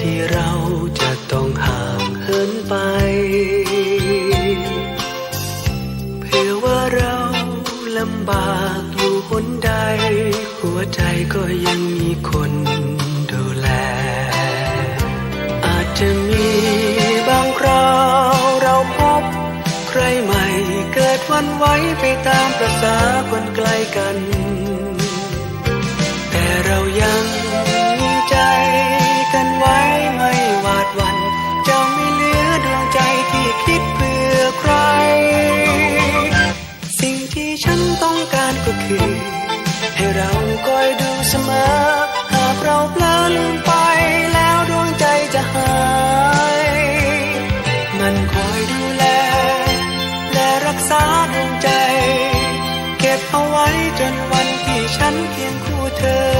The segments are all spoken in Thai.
ที่เราจะต้องห่างเหินไป เพื่อว่าเราลำบากอยู่คนใด หัวใจก็ยังมีคนดูแล อาจจะมีบางคราวเราพบ ใครใหม่เกิดวันไว้ไปตามประษาคนใกล้กัน แต่เรายัง ก็คือ ให้เราคอยดูเสมอ หากเราเพลอลืมไปแล้วดวงใจจะหาย มันคอยดูแล และรักษาดวงใจ เก็บเอาไว้จนวันที่ฉันเคียงคู่เธอ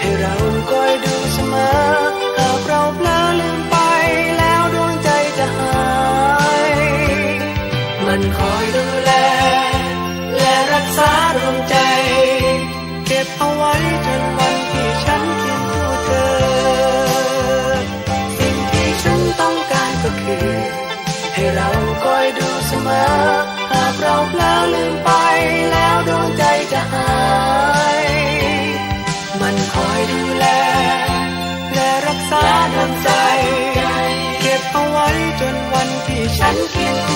ให้เราคอยดูเสมอ หากเราเพลอลืมไปแล้วดวงใจจะหาย มันคอยดูแล และรักษาดวงใจ เก็บเอาไว้จนวันที่ฉันเคียงคู่เธอ สิ่งที่ฉันต้องการก็คือ ให้เราคอยดูเสมอ หากเราเพลอลืมไปแล้ว you